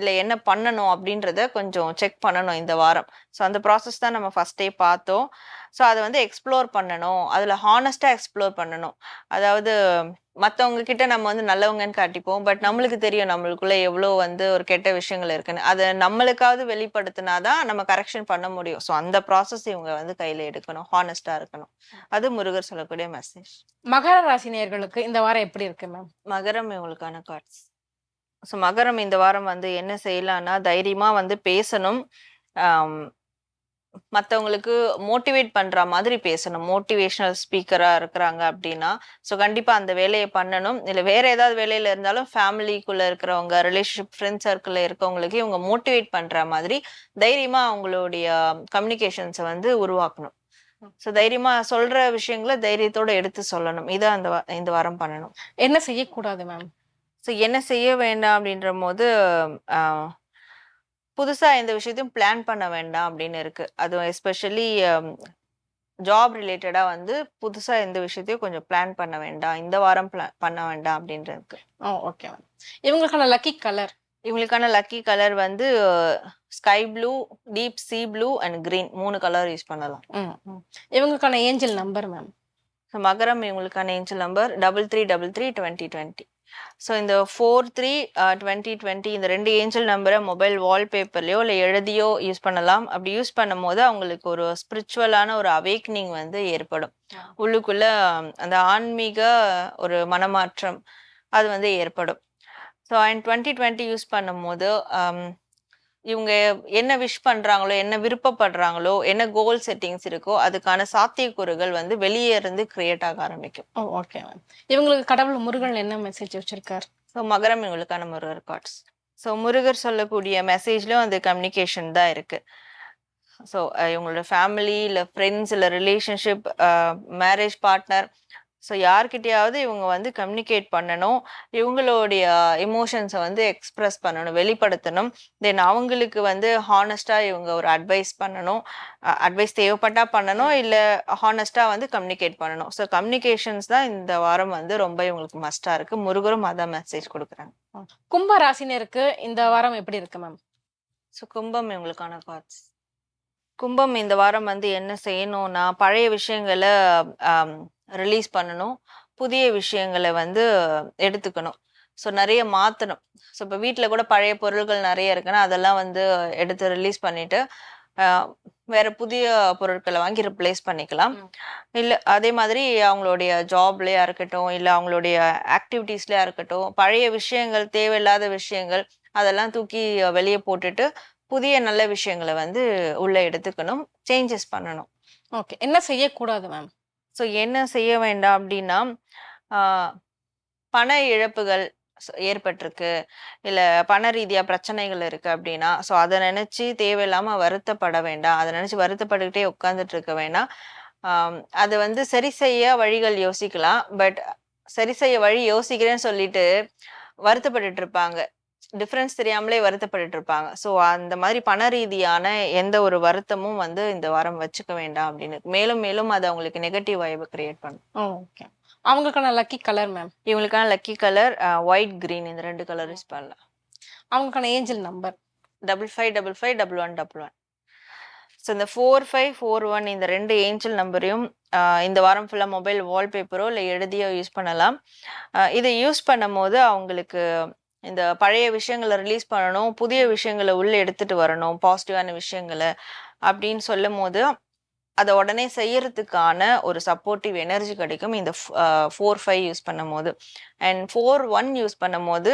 இல்லை என்ன பண்ணணும் அப்படின்றத கொஞ்சம் செக் பண்ணணும் இந்த வாரம். ஸோ அந்த ப்ராசஸ் தான் நம்ம ஃபர்ஸ்டே பார்த்தோம். ஸோ அதை வந்து எக்ஸ்ப்ளோர் பண்ணணும். அதில் ஹானஸ்டாக எக்ஸ்ப்ளோர் பண்ணணும். அதாவது மற்றவங்க கிட்ட நம்ம வந்து நல்லவங்கன்னு காட்டிப்போம். பட் நம்மளுக்கு தெரியும் நம்மளுக்குள்ள எவ்வளோ வந்து ஒரு கெட்ட விஷயங்கள் இருக்குன்னு. அதை நம்மளுக்காவது வெளிப்படுத்தினாதான் நம்ம கரெக்ஷன் பண்ண முடியும். ஸோ அந்த ப்ராசஸ் இவங்க வந்து கையில் எடுக்கணும். ஹானஸ்டாக இருக்கணும். அது முருகர் சொல்லக்கூடிய மெசேஜ் மகர ராசி நேயர்களுக்கு இந்த வாரம் எப்படி இருக்கு மேம் மகரம் இவங்களுக்கான கார்ட்ஸ் ஸோ மகரம் இந்த வாரம் வந்து என்ன செய்யலான்னா தைரியமாக வந்து பேசணும். மற்றவங்களுக்கு மோட்டிவேட் பண்ணுற மாதிரி பேசணும். மோட்டிவேஷனல் ஸ்பீக்கராக இருக்கிறாங்க அப்படின்னா ஸோ கண்டிப்பாக அந்த வேலையை பண்ணணும். இல்லை வேற ஏதாவது வேலையில் இருந்தாலும் ஃபேமிலிக்குள்ளே இருக்கிறவங்க ரிலேஷன்ஷிப் ஃப்ரெண்ட் சர்க்கிளில் இருக்கவங்களுக்கு இவங்க மோட்டிவேட் பண்ணுற மாதிரி தைரியமாக அவங்களுடைய கம்யூனிகேஷன்ஸை வந்து உருவாக்கணும். ஸோ தைரியமாக சொல்கிற விஷயங்களை தைரியத்தோடு எடுத்து சொல்லணும். இதை அந்த இந்த வாரம் பண்ணணும். என்ன செய்யக்கூடாது மேம்? ஸோ என்ன செய்ய வேண்டாம் அப்படின்ற போது ஆஹ், புதுசா எந்த விஷயத்தையும் பிளான் பண்ண வேண்டாம் அப்படின்னு இருக்கு. அதுவும் எஸ்பெஷலி ஜாப் ரிலேட்டடா வந்து புதுசா எந்த விஷயத்தையும் கொஞ்சம் பிளான் பண்ண வேண்டாம். இந்த வாரம் பிளான் பண்ண வேண்டாம் அப்படின்ற இருக்கு. ஓ ஓகே மேம் இவங்களுக்கான லக்கி கலர் இவங்களுக்கான லக்கி கலர் வந்து sky blue deep sea blue and green. மூணு கலர் யூஸ் பண்ணலாம். இவங்களுக்கான ஏஞ்சல் நம்பர் மேம் மகரம் இவங்களுக்கான angel number double three double three twenty twenty so இந்த ஃபோர் த்ரீ டுவெண்ட்டி டுவெண்ட்டி இந்த ரெண்டு ஏஞ்சல் நம்பரை மொபைல் வால்பேப்பர்லையோ இல்லை எழுதியோ யூஸ் பண்ணலாம். அப்படி யூஸ் பண்ணும்போது அவங்களுக்கு ஒரு ஸ்பிரிச்சுவலான ஒரு அவேக்னிங் வந்து ஏற்படும். உள்ளுக்குள்ள அந்த ஆன்மீக ஒரு மனமாற்றம் அது வந்து ஏற்படும். So and twenty twenty use பண்ணும்போது ஆம், இவங்க என்ன விஷ் பண்றாங்களோ என்ன விருப்பப்படுறாங்களோ என்ன கோல் செட்டிங்ஸ் இருக்கோ அதுக்கான சாத்தியக்கூறுகள் வந்து வெளியே இருந்து கிரியேட் ஆக ஆரம்பிக்கும். ஓ ஓகே மேம் இவங்களுக்கு கடவுள் முருகன் என்ன மெசேஜ் வச்சிருக்கார்? ஸோ மகரம் இவங்களுக்கான முருகர் கார்ட்ஸ் ஸோ முருகர் சொல்லக்கூடிய மெசேஜ்லயும் அந்த கம்யூனிகேஷன் தான் இருக்கு. ஸோ இவங்களோட ஃபேமிலி இல்லை ஃப்ரெண்ட்ஸ் இல்லை ரிலேஷன்ஷிப் மேரேஜ் பார்ட்னர் ஸோ யார்கிட்டயாவது இவங்க வந்து கம்யூனிகேட் பண்ணணும் இவங்களுடைய எமோஷன்ஸை வந்து எக்ஸ்பிரஸ் பண்ணணும் வெளிப்படுத்தணும். தென் அவங்களுக்கு வந்து ஹானஸ்டாக இவங்க ஒரு அட்வைஸ் பண்ணணும். அட்வைஸ் தேவைப்பட்டா பண்ணணும் இல்லை ஹானஸ்டாக வந்து கம்யூனிகேட் பண்ணணும். ஸோ கம்யூனிகேஷன்ஸ் தான் இந்த வாரம் வந்து ரொம்ப இவங்களுக்கு மஸ்டாக இருக்கு. முருகரும் அதான் மெசேஜ் கொடுக்குறாங்க. கும்ப ராசினருக்கு இந்த வாரம் எப்படி இருக்கு மேம் ஸோ கும்பம் இவங்களுக்கான கார்ட்ஸ் கும்பம் இந்த வாரம் வந்து என்ன செய்யணும்னா பழைய விஷயங்களை ரிலீஸ் பண்ணணும். புதிய விஷயங்களை வந்து எடுத்துக்கணும். ஸோ நிறைய மாற்றணும் ஸோ இப்போ வீட்டில் கூட பழைய பொருள்கள் நிறைய இருக்குன்னா அதெல்லாம் வந்து எடுத்து ரிலீஸ் பண்ணிட்டு வேற புதிய பொருட்களை வாங்கி ரிப்ளேஸ் பண்ணிக்கலாம். இல்ல அதே மாதிரி அவங்களுடைய ஜாப்லயா இருக்கட்டும் இல்ல அவங்களுடைய ஆக்டிவிட்டீஸ்லயா இருக்கட்டும் பழைய விஷயங்கள் தேவையில்லாத விஷயங்கள் அதெல்லாம் தூக்கி வெளியே போட்டுட்டு புதிய நல்ல விஷயங்களை வந்து உள்ள எடுத்துக்கணும். சேஞ்சஸ் பண்ணணும். ஓகே என்ன செய்யக்கூடாது மேம் ஸோ என்ன செய்ய வேண்டாம் அப்படின்னா பண இழப்புகள் ஏற்பட்டிருக்கு. இல்லை பண ரீதியா பிரச்சனைகள் இருக்கு அப்படின்னா ஸோ அதை நினைச்சு தேவையில்லாம வருத்தப்பட வேண்டாம். அதை நினைச்சு வருத்தப்பட்டுக்கிட்டே உட்காந்துட்டு இருக்க வேண்டாம். அது வந்து சரி செய்ய வழிகள் யோசிக்கலாம். பட் சரி செய்ய வழி யோசிக்கிறேன்னு சொல்லிட்டு வருத்தப்பட்டுட்டு இருப்பாங்க. டிஃப்ரென்ஸ் தெரியாமலே வருத்தப்பட்டுட்டு இருப்பாங்க ஸோ அந்த மாதிரி பண ரீதியான எந்த ஒரு வருத்தமும் வந்து இந்த வாரம் வச்சுக்க வேண்டாம் அப்படின்னு. மேலும் மேலும் அது அவங்களுக்கு நெகட்டிவ் வைபை கிரியேட் பண்ணும். ஓகே அவங்களுக்கான லக்கி கலர் மேம் இவங்களுக்கான லக்கி கலர் ஒயிட் கிரீன் இந்த ரெண்டு கலர் யூஸ் பண்ணலாம். அவங்களுக்கான angel number double five double five double one double one so இந்த ஃபோர் ஃபைவ் ஃபோர் ஒன் இந்த ரெண்டு ஏஞ்சல் நம்பரையும் இந்த வாரம் ஃபுல்லாக மொபைல் வால்பேப்பரோ இல்லை எழுதியோ யூஸ் பண்ணலாம். இதை யூஸ் பண்ணும்போது அவங்களுக்கு இந்த பழைய விஷயங்களை ரிலீஸ் பண்ணணும் புதிய விஷயங்களை உள்ளே எடுத்துட்டு வரணும் பாசிட்டிவான விஷயங்களை அப்படின்னு சொல்லும் போது அதை உடனே செய்யறதுக்கான ஒரு சப்போர்ட்டிவ் எனர்ஜி கிடைக்கும் இந்த ஃபோர் ஃபைவ் யூஸ் பண்ணும் போது அண்ட் ஃபோர் ஒன் யூஸ் பண்ணும் போது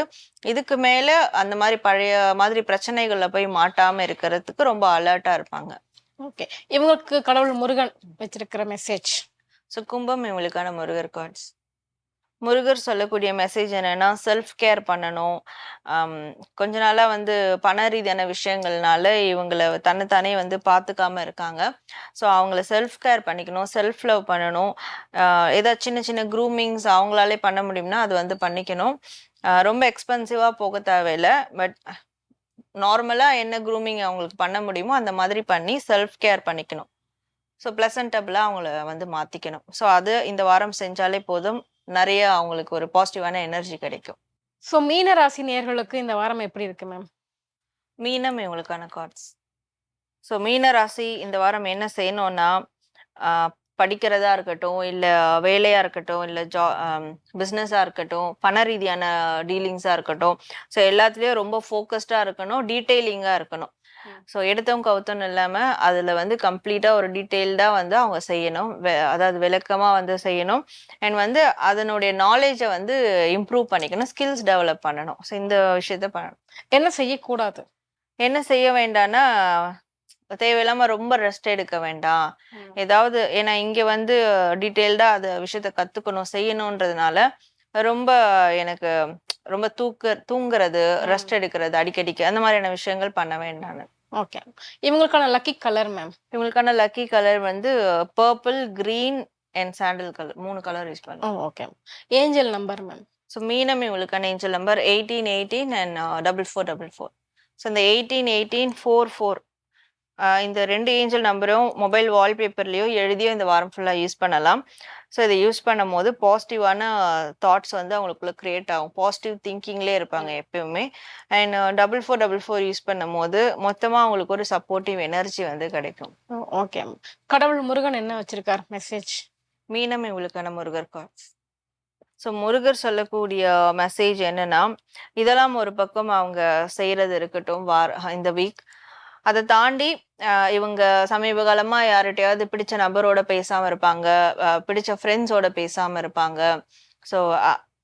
இதுக்கு மேல அந்த மாதிரி பழைய மாதிரி பிரச்சனைகள்ல போய் மாட்டாம இருக்கிறதுக்கு ரொம்ப அலர்ட்டா இருப்பாங்க. ஓகே இவங்களுக்கு கடவுள் முருகன் வச்சிருக்கிற மெசேஜ் ஸோ கும்பம் இவங்களுக்கான முருகர் கார்ட்ஸ் முருகர் சொல்லக்கூடிய மெசேஜ் என்னன்னா செல்ஃப் கேர் பண்ணணும் கொஞ்ச நாளாக வந்து பண ரீதியான விஷயங்கள்னால இவங்களை தன்னைத்தானே வந்து பார்த்துக்காம இருக்காங்க. ஸோ அவங்கள செல்ஃப் கேர் பண்ணிக்கணும் செல்ஃப் லவ் பண்ணணும் ஏதாவது சின்ன சின்ன க்ரூமிங்ஸ் அவங்களாலே பண்ண முடியும்னா அது வந்து பண்ணிக்கணும். ரொம்ப எக்ஸ்பென்சிவாக போக தேவையில்லை. பட் நார்மலாக என்ன க்ரூமிங் அவங்களுக்கு பண்ண முடியுமோ அந்த மாதிரி பண்ணி செல்ஃப் கேர் பண்ணிக்கணும். ஸோ ப்ளசன்டபிளாக அவங்கள வந்து மாற்றிக்கணும் ஸோ அது இந்த வாரம் செஞ்சாலே போதும். நிறைய அவங்களுக்கு ஒரு பாசிட்டிவான எனர்ஜி கிடைக்கும். ஸோ மீன ராசி நேயர்களுக்கு இந்த வாரம் எப்படி இருக்கு மேம் மீனம் இவங்களுக்கான கார்ட்ஸ் ஸோ மீன ராசி இந்த வாரம் என்ன செய்யணும்னா படிக்கிறதா இருக்கட்டும் இல்லை வேலையா இருக்கட்டும் இல்லை ஜா பிஸ்னஸாக இருக்கட்டும் பண ரீதியான டீலிங்ஸாக இருக்கட்டும். ஸோ எல்லாத்துலேயும் ரொம்ப ஃபோக்கஸ்டாக இருக்கணும் டீட்டெயிலிங்காக இருக்கணும். ஸோ எடுத்தவங்க கவுத்தம் இல்லாமல் அதில் வந்து கம்ப்ளீட்டாக ஒரு டீட்டெயில்டாக வந்து அவங்க செய்யணும். அதாவது விளக்கமாக வந்து செய்யணும். அண்ட் வந்து அதனுடைய நாலேஜை வந்து இம்ப்ரூவ் பண்ணிக்கணும். ஸ்கில்ஸ் டெவலப் பண்ணணும். ஸோ இந்த விஷயத்த பண்ணணும். என்ன செய்யக்கூடாது? என்ன செய்ய வேண்டாம்னா தேவையில்லாம ரொம்ப ரெஸ்ட் எடுக்க வேண்டாம். ஏதாவது ஏன்னா இங்க வந்து டீட்டெயில்டா அது விஷயத்த கத்துக்கணும் செய்யணுன்றதுனால ரொம்ப எனக்கு ரொம்ப தூக்க தூங்குறது. ரெஸ்ட் எடுக்கிறது அடிக்கடிக்கு அந்த மாதிரியான விஷயங்கள் பண்ண வேண்டாம் ஓகே. இவங்களுக்கான லக்கி கலர் மேம் இவங்களுக்கான லக்கி கலர் வந்து purple green and sandal colour மூணு கலர் யூஸ் பண்ணுவோம். Okay angel number ma'am so மீனம் இவங்களுக்கான angel number eighteen eighteen and double four double four so இந்த எயிட்டீன் எயிட்டீன் ஃபோர் ஃபோர் இந்த ரெண்டு angel நம்பரும் மொபைல் வால்பேப்பர்லேயோ எழுதியோ இந்த வாரம் ஃபுல்லாக யூஸ் பண்ணலாம். ஸோ இதை யூஸ் பண்ணும்போது பாசிட்டிவான தாட்ஸ் வந்து அவங்களுக்குள்ள கிரியேட் ஆகும். பாசிட்டிவ் திங்கிங்லேயே இருப்பாங்க எப்பயுமே. And double four double four use பண்ணும்போது மொத்தமாக அவங்களுக்கு ஒரு சப்போர்ட்டிவ் எனர்ஜி வந்து கிடைக்கும். ஓகே கடவுள் முருகன் என்ன வச்சிருக்கார்? மெசேஜ். மீனம் இவங்களுக்கான முருகர் கார்ட்ஸ். ஸோ முருகர் சொல்லக்கூடிய மெசேஜ் என்னன்னா இதெல்லாம் ஒரு பக்கம் அவங்க செய்யறது இருக்கட்டும் வார இந்த வீக். அதை தாண்டி இவங்க சமீப காலமா யார்கிட்டயாவது பிடிச்ச நபரோட பேசாம இருப்பாங்க. பிடிச்ச ஃப்ரெண்ட்ஸோட பேசாம இருப்பாங்க. ஸோ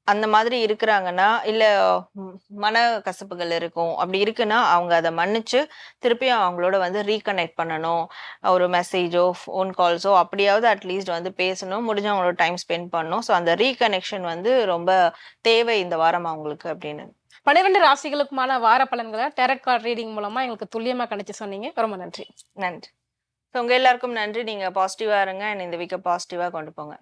அந்த மாதிரி இருக்கிறாங்கன்னா இல்ல மன கசப்புகள் இருக்கும். அப்படி இருக்குன்னா அவங்க அதை மன்னிச்சு திருப்பியும் அவங்களோட வந்து ரீகனெக்ட் பண்ணணும். ஒரு மெசேஜோ ஃபோன் கால்ஸோ அப்படியாவது அட்லீஸ்ட் வந்து பேசணும். முடிஞ்சவங்களோட டைம் ஸ்பெண்ட் பண்ணணும். ஸோ அந்த ரீகனெக்ஷன் வந்து ரொம்ப தேவை இந்த வாரம் அவங்களுக்கு அப்படின்னு. பன்னிரெண்டு ராசிகளுக்குமான வார பலன்களை டேரட் கார்டு ரீடிங் மூலமா எங்களுக்கு துல்லியமா கணிச்சு சொன்னீங்க. ரொம்ப நன்றி. நன்றி. ஸோ உங்க எல்லாருக்கும் நன்றி. நீங்க பாசிட்டிவா இருங்க. and இந்த வீக்கை பாசிட்டிவா கொண்டு போங்க.